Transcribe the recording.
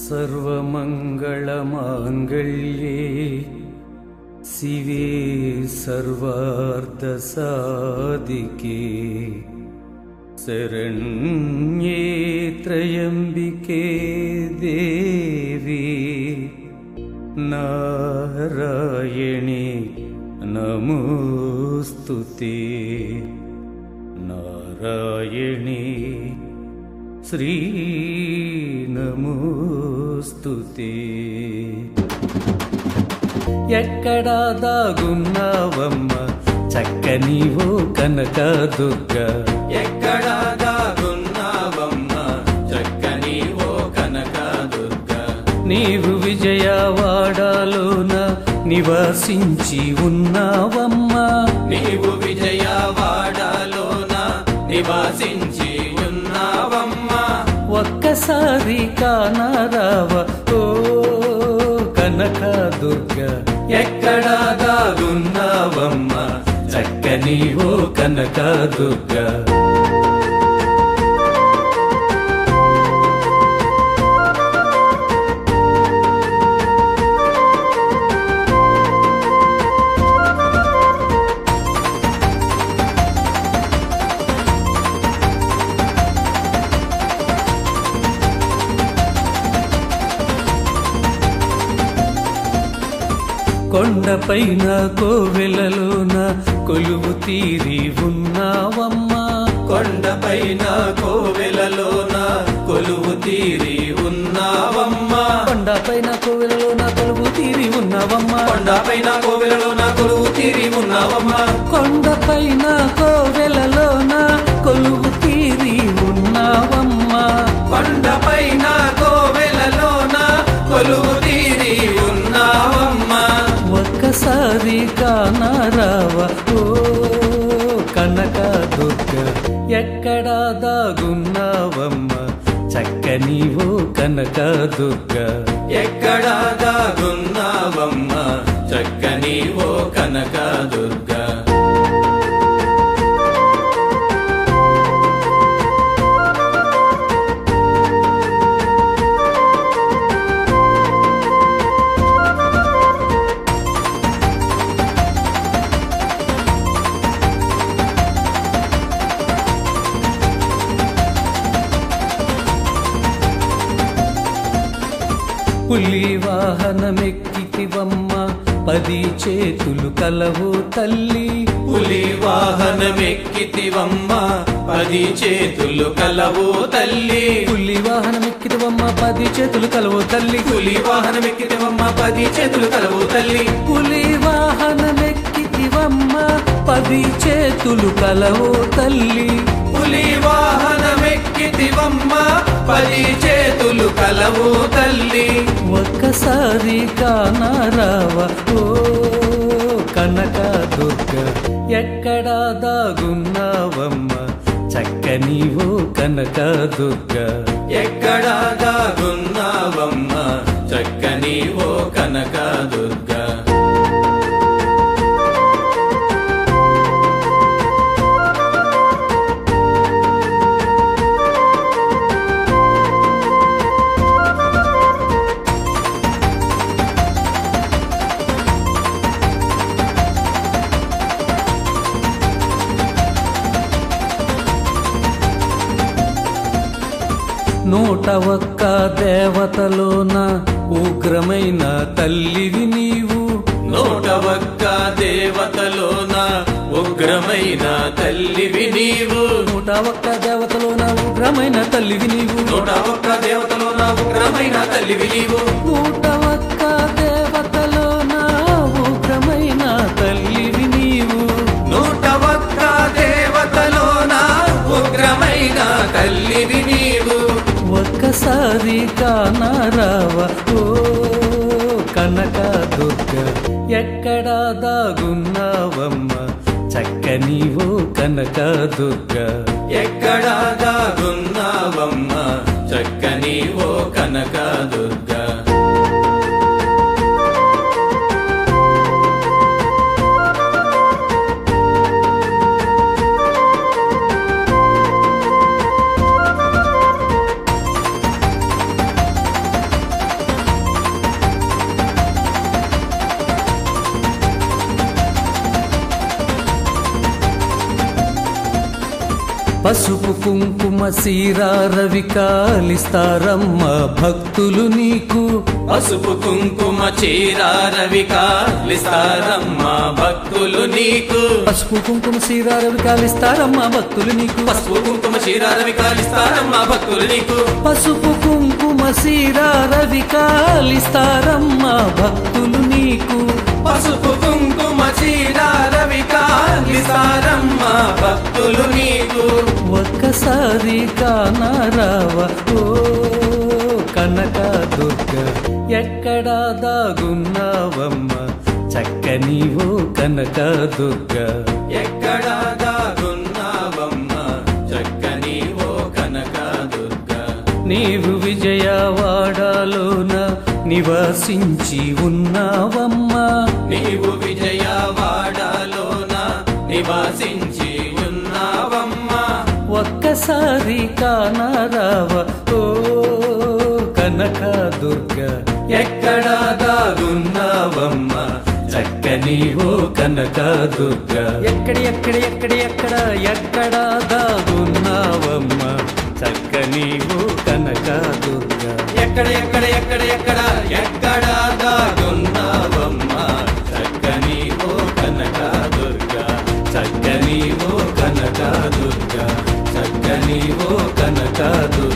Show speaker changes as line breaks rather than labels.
सर्वमङ्गलमाङ्गल्ये शिवे सर्वार्धसाधिके शरण्ये त्र्यम्बिके देवी नारायणे नमोऽस्तु ते। नारायणे శ్రీ నమోస్తుతే ఎక్కడా దాగున్నావమ్మ? చక్కని ఓ కనక దుర్గ.
ఎక్కడా దాగున్నావమ్మ? చక్కని ఓ కనక దుర్గ.
నీవు విజయవాడలోన నివసించి ఉన్నావమ్మ.
నీవు
కానరావ ఓ కనక దుర్గ
ఎక్కడా దాగున్నావమ్మ
చక్కని ఓ కనక దుర్గ. కొండపైన కోవెలలోన కొలువు తీరి ఉన్నావమ్మా.
కొండపైన కోవెలలోన కొలువు తీరి ఉన్నావమ్మ.
కొండపైన కోవెలలోన కొలువు తీరి ఉన్నావమ్మా.
కొండపైన కోవెలలోన కొలువు తీరి ఉన్నావమ్మ.
కొండపైన కోవెలలోన ఎక్కడా దాగున్నావమ్మ? చక్కని ఓ కనక దుర్గ.
ఎక్కడా దాగున్నావమ్మ? చక్కని ఓ కనక దుర్గ.
పులి వాహనమెక్కితివమ్మ. పది చేతులు కలవు తల్లి.
పులి వాహనమెక్కితివమ్మ. పది చేతులు కలవు తల్లి.
పులి వాహనమెక్కితివమ్మ పది చేతులు కలవు తల్లి.
పులి వాహనమెక్కితివమ్మ పది చేతులు కలవు తల్లి.
పులి వాహనమెక్కితివమ్మ పది చేతులు కలవు తల్లి.
పులి వాహనమెక్కితివమ్మ పది చేతులు కలవు తల్లి.
ఒక్కసారి కానరావ ఓ కనక దుర్గ ఎక్కడా దాగున్నావమ్మ? చక్కని ఓ కనక దుర్గ.
ఎక్కడా దాగున్నావమ్మ
నూట ఒక్క దేవతలోన ఉగ్రమైన తల్లివి నీవు.
నూట ఒక్క దేవతలోన ఉగ్రమైన తల్లివి నీవు.
నూట ఒక్క దేవతలోన ఉగ్రమైన తల్లివి నీవు.
నూట ఒక్క దేవతలోన ఉగ్రమైన తల్లివి నీవు.
నూట ఒక్క దేవతలోన ఉగ్రమైన తల్లివి నీవు.
నూట ఒక్క దేవతలోన ఉగ్రమైన తల్లివి
ఒక్కసారి కానరావ ఓ కనక దుర్గ ఎక్కడ దాగున్నావమ్మ? చక్కని ఓ కనక దుర్గ
ఎక్కడ దాగు
కుంకుమ సీరారవి కాలిస్తారమ్మ భక్తులు నీకు.
పసుపు కుంకుమ చీరారవి కాలిస్తారమ్మ భక్తులు నీకు.
పసుపు కుంకుమ సీరారవి కాలిస్తారమ్మ భక్తులు నీకు.
పసుపు కుంకుమ చీరారవి కాలిస్తారమ్మ భక్తులు నీకు.
పసుపు కుంకుమ సీరారవి కాలిస్తారమ్మ భక్తులు నీకు.
పసుపు కుంకుమ
ఒక్కసారి కానరావ ఓ కనక దుర్గ ఎక్కడ దాగున్నావమ్మ? చక్కని ఓ కనక దుర్గ.
ఎక్కడా దాగున్నావమ్మ? చక్కని ఓ కనక దుర్గ.
నీవు విజయవాడలోన నివసించి ఉన్నావమ్మ.
నీవు విజయవాడలోన నివాసించి
ఒక్కసారి కానరావ? ఓ కనక దుర్గ ఎక్కడా దాగున్నావమ్మ చక్కని ఓ కనక దుర్గ. ఎక్కడి ఎక్కడి ఎక్కడి ఎక్కడ ఎక్కడా దాగున్నావమ్మ చక్కని ఓ కనక దుర్గ.
ఎక్కడ ఎక్కడ ఎక్కడ ఎక్కడ ఎక్కడ
కాదు.